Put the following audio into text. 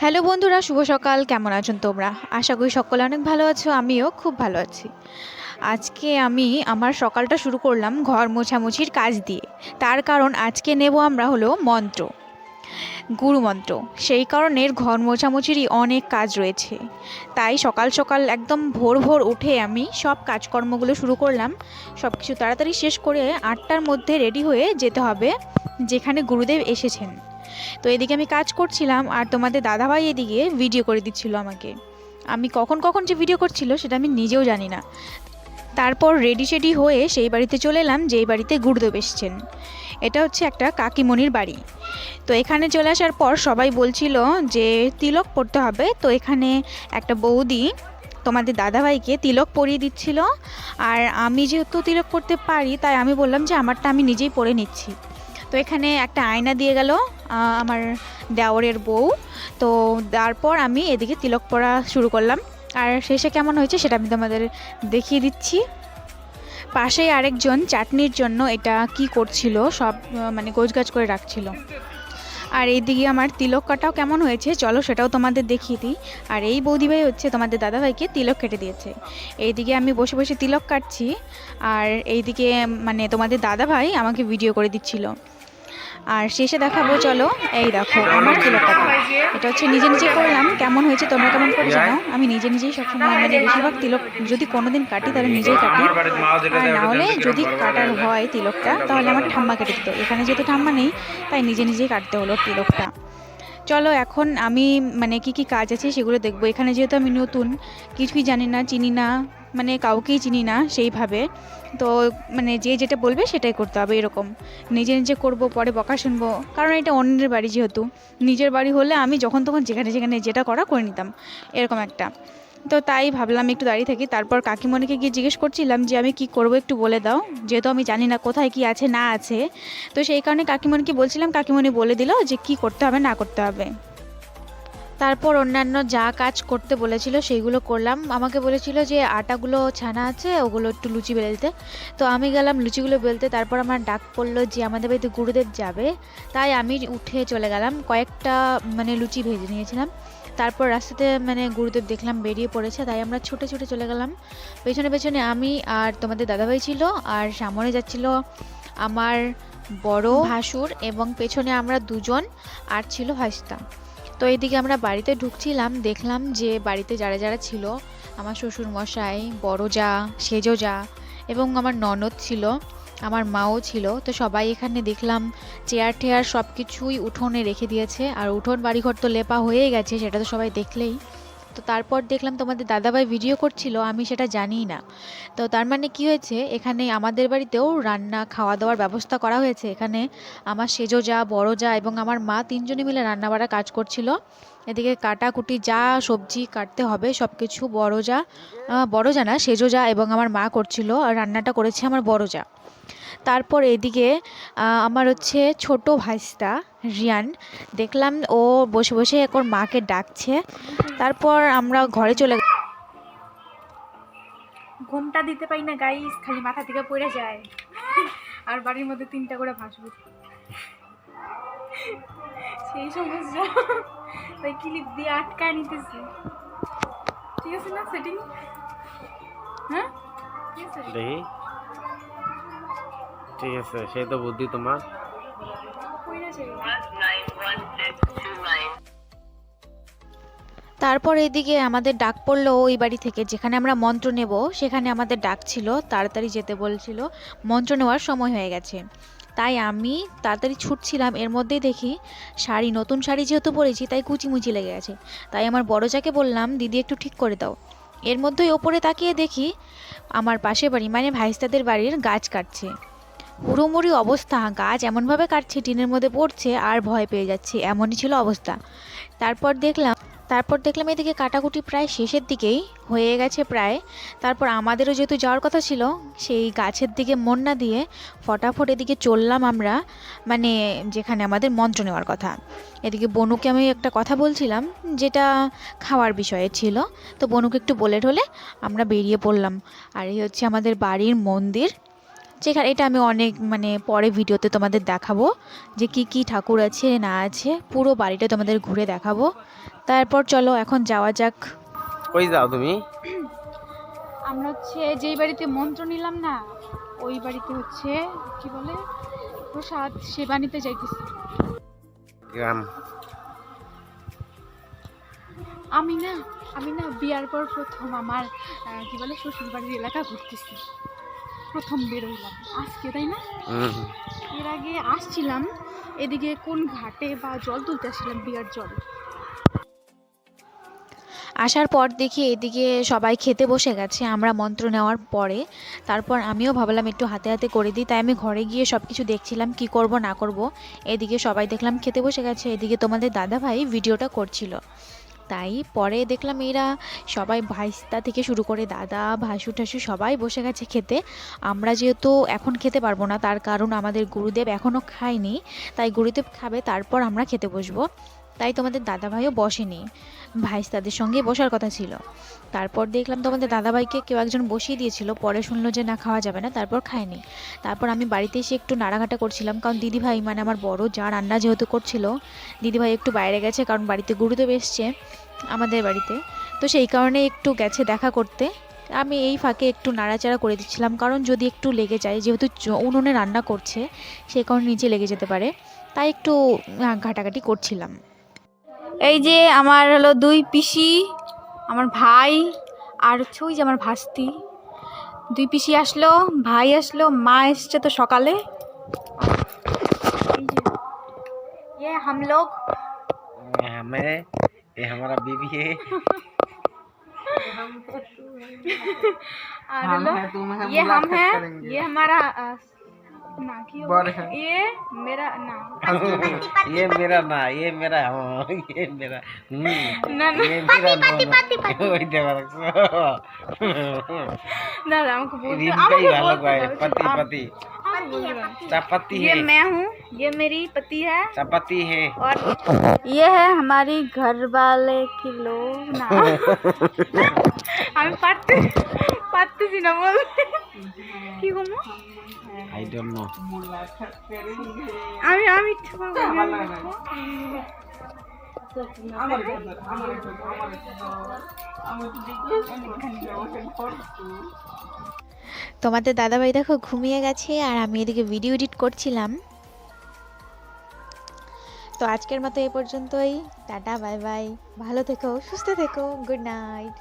Hello বন্ধুরা, শুভ সকাল। কেমন আছেন তোমরা? আশা করি সকলে অনেক ভালো আছো, আমিও খুব ভালো আছি। আজকে আমি আমার সকালটা শুরু করলাম ঘর মোছামুছির কাজ দিয়ে। তার কারণ আজকে নেব আমরা হলো মন্ত্র, গুরু মন্ত্র। সেই কারণে ঘর মোছামুছিরই অনেক কাজ রয়েছে। তাই সকাল সকাল একদম ভোর ভোর উঠে আমি সব কাজকর্মগুলো শুরু করলাম। সব কিছু তাড়াতাড়ি শেষ করে আটটার মধ্যে রেডি হয়ে যেতে হবে যেখানে গুরুদেব এসেছেন। তো এদিকে আমি কাজ করছিলাম আর তোমাদের দাদাভাই এদিকে ভিডিও করে দিচ্ছিল আমাকে। আমি কখন কখন যে ভিডিও করছিল সেটা আমি নিজেও জানি না। তারপর রেডি শেডি হয়ে সেই বাড়িতে চলে এলাম, যেই বাড়িতে গুরুদেব এসছেন। এটা হচ্ছে একটা কাকিমণির বাড়ি। তো এখানে চলে আসার পর সবাই বলছিল যে তিলক পড়তে হবে। তো এখানে একটা বৌদি তোমাদের দাদাভাইকে তিলক পরিয়ে দিচ্ছিল। আর আমি যেহেতু তিলক পড়তে পারি, তাই আমি বললাম যে আমারটা আমি নিজেই পরে নিচ্ছি। এখানে একটা আয়না দিয়ে গেল আমার দেওরের বউ। তো তারপর আমি এদিকে তিলক পরা শুরু করলাম। আর শেষে কেমন হয়েছে সেটা আমি তোমাদের দেখিয়ে দিচ্ছি। পাশেই আরেকজন চাটনির জন্য এটা কি করছিল, সব মানে গোছগাছ করে রাখছিল। আর এইদিকে আমার তিলক কাটাও কেমন হয়েছে, চলো সেটাও তোমাদের দেখিয়ে দিই। আর এই বৌদিভাই হচ্ছে তোমাদের দাদাভাইকে তিলক কেটে দিয়েছে। এইদিকে আমি বসে বসে তিলক কাটছি, আর এইদিকে মানে তোমাদের দাদাভাই আমাকে ভিডিও করে দিচ্ছিল। আর শেষে দেখাবো, চলো। এই দেখো, আমার তিলক কাটা এটা হচ্ছে নিজে নিজে করলাম, কেমন হয়েছে তোমরা কেমন করে জানো? আমি নিজে নিজেই সবসময় মানে বেশিরভাগ তিলক যদি কোনোদিন কাটি, তাহলে নিজেই কাটি। আর দেয় না হলে যদি কাটার হয় তিলকটা তাহলে আমার ঠাম্মা কেটে দিত। এখানে যেহেতু ঠাম্মা নেই, তাই নিজে নিজেই কাটতে হলো তিলকটা চলো, এখন আমি মানে কি কি কাজ আছে সেগুলো দেখব। এখানে যেহেতু আমি নতুন, কিছুই জানি না, চিনি না মানে কাউকেই চিনি না সেইভাবে। তো মানে যে যেটা বলবে সেটাই করতে হবে এরকম। নিজে নিজে করব, পরে বকা শুনব। কারণ এটা অন্যের বাড়ি যেহেতু। নিজের বাড়ি হলে আমি যখন তখন যেখানে যেখানে যেটা করা করে নিতাম। এরকম একটা। তো তাই ভাবলাম একটু দাঁড়িয়ে থাকি। তারপর কাকিমণিকে গিয়ে জিজ্ঞেস করছিলাম যে, আমি কি করব একটু বলে দাও। যেহেতু আমি জানি না কোথায় কি আছে, না আছে। তো সেই কারণে কাকিমণিকে বলছিলাম। কাকিমণি বলে দিল যে, কি করতে হবে, না করতে হবে। তারপর অন্যান্য যা কাজ করতে বলেছিল সেইগুলো করলাম। আমাকে বলেছিল যে আটাগুলো ছানা আছে, ওগুলো একটু লুচি বেলতে। তো আমি গেলাম লুচিগুলো বেলতে, তারপর আমার ডাক পড়ল যে আমাদের বাড়িতে গুরুদেব যাবে। তাই আমি উঠে চলে গেলাম, কয়েকটা মানে লুচি ভেজে নিয়েছিলাম। তারপর রাস্তাতে মানে গুরুদেব দেখলাম বেরিয়ে পড়েছে, তাই আমরা ছুটে ছুটে চলে গেলাম। পেছনে পেছনে আমি আর তোমাদের দাদাভাই ছিল, আর সামনে যাচ্ছিল আমার বড় ভাসুর এবং পেছনে আমরা দুজন, আর ছিল হাসতা তো এইদিকে আমরা বাড়িতে ঢুকছিলাম, দেখলাম যে বাড়িতে যারা যারা ছিল, আমার শ্বশুর মশাই বড় যা সেজো যা এবং আমার ননদ ছিল, আমার মাও ছিল, তো সবাই এখানে দেখলাম চেয়ার টেয়ার সব কিছুই উঠোনে রেখে দিয়েছে। আর উঠোন বাড়িঘর তো লেপা হয়েই গেছে, সেটা তো সবাই দেখলেই। তো তারপর দেখলাম তোমাদের দাদাভাই ভিডিও করছিল, আমি সেটা জানিই না। তো তার মানে কি হয়েছে, এখানে আমাদের বাড়িতেও রান্না খাওয়া দাওয়ার ব্যবস্থা করা হয়েছে। এখানে আমার সেজো যা, বড় যা এবং আমার মা তিনজনে মিলে রান্না বাড়া কাজ করছিল। এদিকে কাটাকুটি যা, সবজি কাটতে হবে সব কিছু বড় যা বড় যা না, সেজো যা এবং আমার মা করছিল আর রান্নাটা করেছে আমার বড় যা। তারপর এদিকে আমার হচ্ছে ছোট ভাইস্তা রিয়ান। দেখলাম ও বসে বসে এখন মাকে ডাকছে। তারপর আমরা ঘরে চলে ঘুমটা দিতে পারি না গাইস খালি মাথা থেকে পড়ে যায়। আর বাড়ির মধ্যে তিনটা করে ভাসবো। সেই সমস্যা। তাই ক্লিপ দিয়ে আটকায় নিতেছি। ঠিক আছে না সেটিং হ্যাঁ? ঠিক আছে ঠিক আছে, সেই তো বুদ্ধি তোমার। তারপর এদিকে আমাদের ডাক পড়ল ওই বাড়ি থেকে, যেখানে আমরা মন্ত্র নেব, সেখানে আমাদের ডাক ছিল, তাড়াতাড়ি যেতে বলছিল, মন্ত্র নেওয়ার সময় হয়ে গেছে। তাই আমি তাড়াতাড়ি ছুটছিলাম, এর মধ্যেই দেখি শাড়ি, নতুন শাড়ি যেহেতু পরেছি, তাই কুচিমুচি লেগে গেছে। তাই আমার বড় যাকে বললাম, দিদি, একটু ঠিক করে দাও। এর মধ্যেই ওপরে তাকিয়ে দেখি, আমার পাশের বাড়ি মানে ভাইস্তাদের বাড়ির গাছ কাটছে। পুরোমুড়ি অবস্থা গাছ এমনভাবে কাটছে, টিনের মধ্যে পড়ছে, আর ভয় পেয়ে যাচ্ছে, এমনই ছিল অবস্থা। তারপর দেখলাম তারপর দেখলাম এদিকে কাটাকুটি প্রায় শেষের দিকেই হয়ে গেছে প্রায়। তারপর আমাদেরও যেহেতু যাওয়ার কথা ছিল, সেই গাছের দিকে মন না দিয়ে ফটাফট এদিকে চললাম আমরা মানে যেখানে আমাদের মন্ত্র নেওয়ার কথা। এদিকে বনুকে আমি একটা কথা বলছিলাম, যেটা খাওয়ার বিষয়ে ছিল। তো বনুকে একটু বলে ঠলে আমরা বেরিয়ে পড়লাম। আর এই হচ্ছে আমাদের বাড়ির মন্দির। যেখানে এটা আমি অনেক মানে পরে ভিডিওতে তোমাদের দেখাবো যে কি কি ঠাকুর আছে না আছে। পুরো বাড়িটা তোমাদের ঘুরে দেখাবো। তারপর চলো এখন যাওয়া যাক। কই যাও তুমি। আমরা হচ্ছে যেই বাড়িতে মন্ত্র নিলাম না ওই বাড়িতে হচ্ছে কি বলে? প্রসাদ সেবা নিতে যাইতেছি। গ্রাম। আমি না আমি না বিয়ার পর প্রথম আমার কি বলে শ্বশুর বাড়ির এলাকা ঘুরতেছি। প্রথম বেরোইলাম আজকে তাই না? এর আগে আসছিলাম এদিকে কোন ঘাটে বা জল তুলতে আসছিলাম বিয়ার জল। আসার পর দেখি এদিকে সবাই খেতে বসে গেছে আমরা মন্ত্র নেওয়ার পরে। তারপর আমিও ভাবলাম একটু হাতে হাতে করে দিই তাই আমি ঘরে গিয়ে সব কিছু দেখছিলাম কি করব না করব। এদিকে সবাই দেখলাম খেতে বসে গেছে এদিকে তোমাদের দাদা ভাই ভিডিওটা করছিল। তাই পরে দেখলাম এরা সবাই ভাইস্তা থেকে শুরু করে দাদা ভাসু ঠাসু সবাই বসে গেছে খেতে। আমরা যেহেতু এখন খেতে পারব না, তার কারণ আমাদের গুরুদেব এখনও খায়নি, তাই গুরুদেব খাবে, তারপর আমরা খেতে বসবো। তাই তোমাদের দাদা ভাইও বসেনি। ভাইস তাদের সঙ্গে বসার কথা ছিল। তারপর দেখলাম তোমাদের দাদাভাইকে কেউ একজন বসিয়ে দিয়েছিল। পরে শুনলো যে না, খাওয়া যাবে না, তারপর খায়নি। তারপর আমি বাড়িতে এসে একটু নাড়াঘাটা করছিলাম, কারণ দিদিভাই মানে আমার বড় যা রান্না যেহেতু করছিল, দিদিভাই একটু বাইরে গেছে, কারণ বাড়িতে গুরুদেব এসছে আমাদের বাড়িতে। তো সেই কারণে একটু গেছে দেখা করতে। আমি এই ফাঁকে একটু নাড়াচাড়া করে দিচ্ছিলাম, কারণ যদি একটু লেগে যায়, যেহেতু উনুনে রান্না করছে সেই কারণে নিচে লেগে যেতে পারে। তাই একটু ঘাটাঘাটি করছিলাম। এই যে আমার হলো দুই পিসি আমার ভাই আর হচ্ছে ওই যে আমার ভাস্তি দুই পিসি আসলো ভাই আসলো মা এসছে তো সকালে এই যে, ये हम लोग हमें ये हमारा बीबी है और हलो, ये हम है ये हमारा अ, ये मेरा ना। ये मेरा ना ये मेरा हाँ ये मेरा हम्म, ना ना। पति पति पति पाती पाती ओए देवर ना ना हमको बोल रिंका ही भालो गए पति पति। चपाती है ये मैं हूँ ये मेरी पति है। चपाती है। और ये है हमारी घर वाले की लोग ना। हम पति पति जी ना बोलते কি গো ভাই আই ডোন্ট নো আমি আমি দেখো ঘুমিয়ে গেছে আর আমি এদিকে ভিডিও এডিট করছিলাম। তো আজকের মতো এ পর্যন্তই। টাটা বাই বাই ভালো থেকো সুস্থ থেকো। Good night